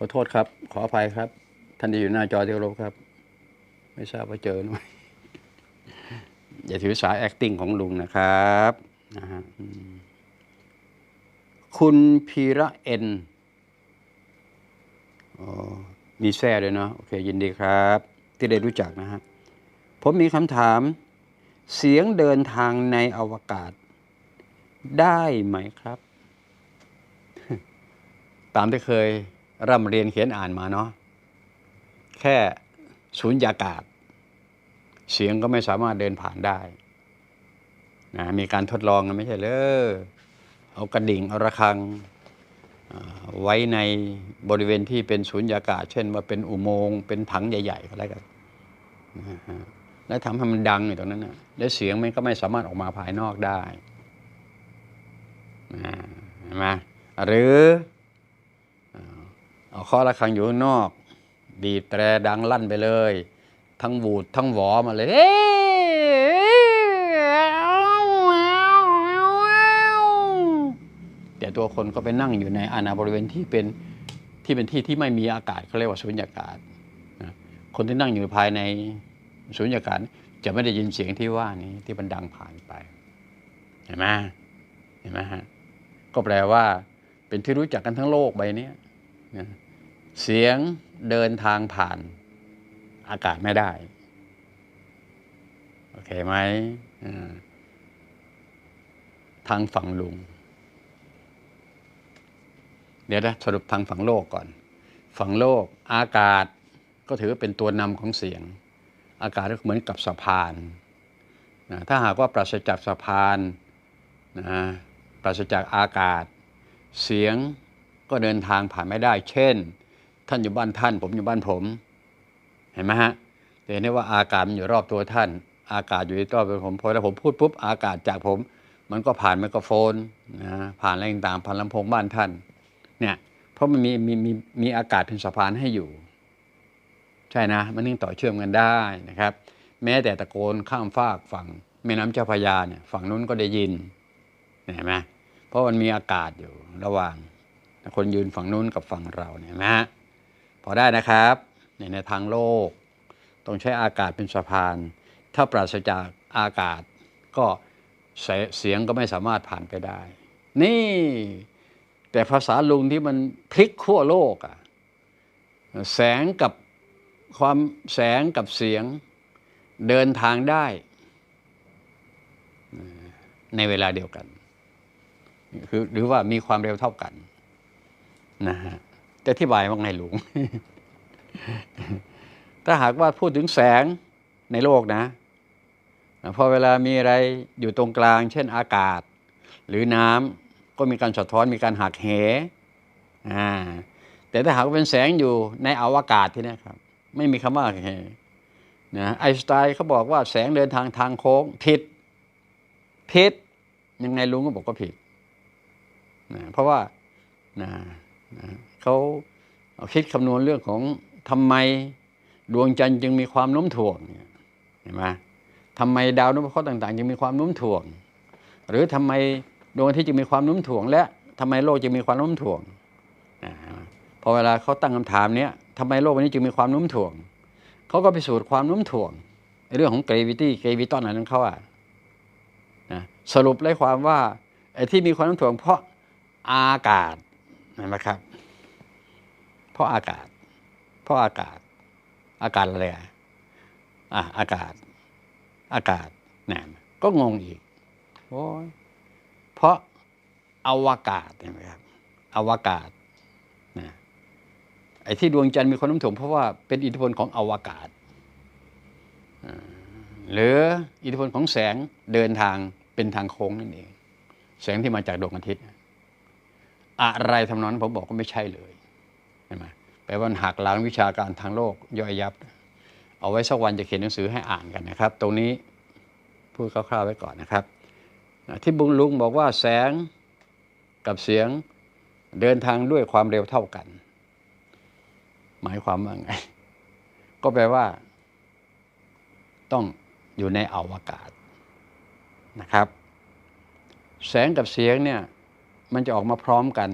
ขอโทษครับ ขออภัยครับ ท่านที่อยู่หน้าจอที่เคารพครับ ไม่ทราบว่าเจอหรือไม่อย่าถือสา acting ของลุงนะครับนะฮะคุณพีระเอ็นอ๋อมีแซ่ด้วยเนาะโอเค ยินดีครับ ที่ได้รู้จักนะฮะ ผมมีคำถาม เสียงเดินทางในอวกาศ ได้ไหมครับ ตามที่เคย ร่ำเรียนเขียนอ่านมาเนาะแค่สูญญากาศ เสียงก็ไม่สามารถเดินผ่านได้นะมีการทดลองกันไม่ใช่เลยเอากระดิ่งเอาระฆังไว้ในบริเวณที่เป็นสูญญากาศ เช่นว่าเป็นอุโมงค์เป็นถังใหญ่ๆก็แล้วกันนะแล้วทำให้มันดังอยู่ตรงนั้นนะแล้วเสียงมันก็ไม่สามารถออกมาภายนอกได้นะเห็นไหมหรือ เอาเคาะระฆังอยู่ข้างนอก บีบแตรดังลั่นไปเลย ทั้งบูดทั้งหวอมาเลยแต่ตัวคนก็ไปนั่งอยู่ในอาณาบริเวณที่เป็นที่เป็นที่ที่ไม่มีอากาศเขาเรียกว่าสุญญากาศคนที่นั่งอยู่ภายในสุญญากาศจะไม่ได้ยินเสียงที่ว่านี้ที่มันดังผ่านไปเห็นไหมเห็นไหมฮะก็แปลว่าเป็นที่รู้จักกันทั้งโลกใบนี้ เสียงเดินทางผ่านอากาศไม่ได้ โอเคไหมทางฝั่งลุง เดี๋ยวนะสรุปทางฝั่งโลกก่อน ฝั่งโลกอากาศก็ถือว่าเป็นตัวนำของเสียง อากาศก็เหมือนกับสะพานนะถ้าหากว่าปราศจากสะพานนะปราศจากอากาศ เสียง ก็เดินทางผ่านไม่ได้ เช่น ท่านอยู่บ้านท่าน ผมอยู่บ้านผม เห็นไหมฮะเห็นได้ว่าอากาศมันอยู่รอบตัวท่าน อากาศอยู่รอบตัวผมพอแล้วผมพูดปุ๊บอากาศจากผม มันก็ผ่านไมโครโฟนนะผ่านอะไรต่างๆผ่านลำโพงบ้านท่าน เนี่ย เพราะมันมีมีมีมีอากาศเป็นสะพานให้อยู่ ใช่นะ มันนึงต่อเชื่อมกันได้นะครับ แม้แต่ตะโกนข้ามฟากฝั่งแม่น้ำเจ้าพระยาเนี่ยฝั่งนู้นก็ได้ยินเห็นไหมเพราะมันมีอากาศอยู่ระหว่าง คนยืนฝั่งนู้นกับฝั่งเราเนี่ยนไหมฮะพอได้นะครับในทางโลก ต้องใช้อากาศเป็นสะพาน ถ้าปราศจากอากาศก็เสเสียงก็ไม่สามารถผ่านไปได้ นี่ แต่ภาษาลุงที่มันพลิกขั้วโลกอะแสงกับความแสงกับเสียงเดินทางได้ ในเวลาเดียวกัน คือหรือว่ามีความเร็วเท่ากัน นะฮะจะอธิบายว่าไงหลวง ถ้าหากว่าพูดถึงแสงในโลกนะพอเวลามีอะไรอยู่ตรงกลาง เช่นอากาศ หรือน้ำก็มีการสะท้อนมีการหักเหอ่าแต่ถ้าหากเป็นแสงอยู่ในอวกาศที่นี่ครับ ไม่มีคำว่าเหนะไอสไตน์เขาบอกว่าแสงเดินทางทางโค้งผิดผิดยังไงลุงก็บอกว่าผิดนะเพราะว่านะ เขาคิดคำนวณเรื่องของทำไมดวงจันทร์จึงมีความโน้มถ่วงเห็นไหมทำไมดาวนพเคราะห์ต่าง ๆ จึงมีความโน้มถ่วง หรือทำไมดวงอาทิตย์จึงมีความโน้มถ่วง และทำไมโลกจึงมีความโน้มถ่วงพอเวลาเขาตั้งคำถามเนี้ยทำไมโลกวันนี้จึงมีความโน้มถ่วงเขาก็ไปสูตรความโน้มถ่วงในเรื่องของ gravity graviton อะไรนั้นเขาอะนะสรุปได้ความว่าไอ้ที่มีความโน้มถ่วงเพราะอากาศ นะครับ เพราะอากาศ เพราะอากาศ อากาศอะไรอะอากาศ อากาศนะก็งงอีกโอ้ยเพราะอวกาศเห็นไหมครับอวกาศนะไอ้ที่ดวงจันทร์มีความโน้มถ่วงเพราะว่าเป็นอิทธิพลของอวกาศหรืออิทธิพลของแสงเดินทางเป็นทางโค้งนั่นเอง แสงที่มาจากดวงอาทิตย์ อะไรทำนองนั้นผมบอกก็ไม่ใช่เลยใช่ไหมแปลว่าหักล้างวิชาการทางโลกย่อยยับ เอาไว้สักวันจะเขียนหนังสือให้อ่านกันนะครับ ตรงนี้พูดคร่าวๆไว้ก่อนนะครับ ที่บุงลุงบอกว่าแสงกับเสียงเดินทางด้วยความเร็วเท่ากัน หมายความว่าไง ก็แปลว่า ต้องอยู่ในอวกาศนะครับ แสงกับเสียงเนี่ย มันจะออกมาพร้อมกัน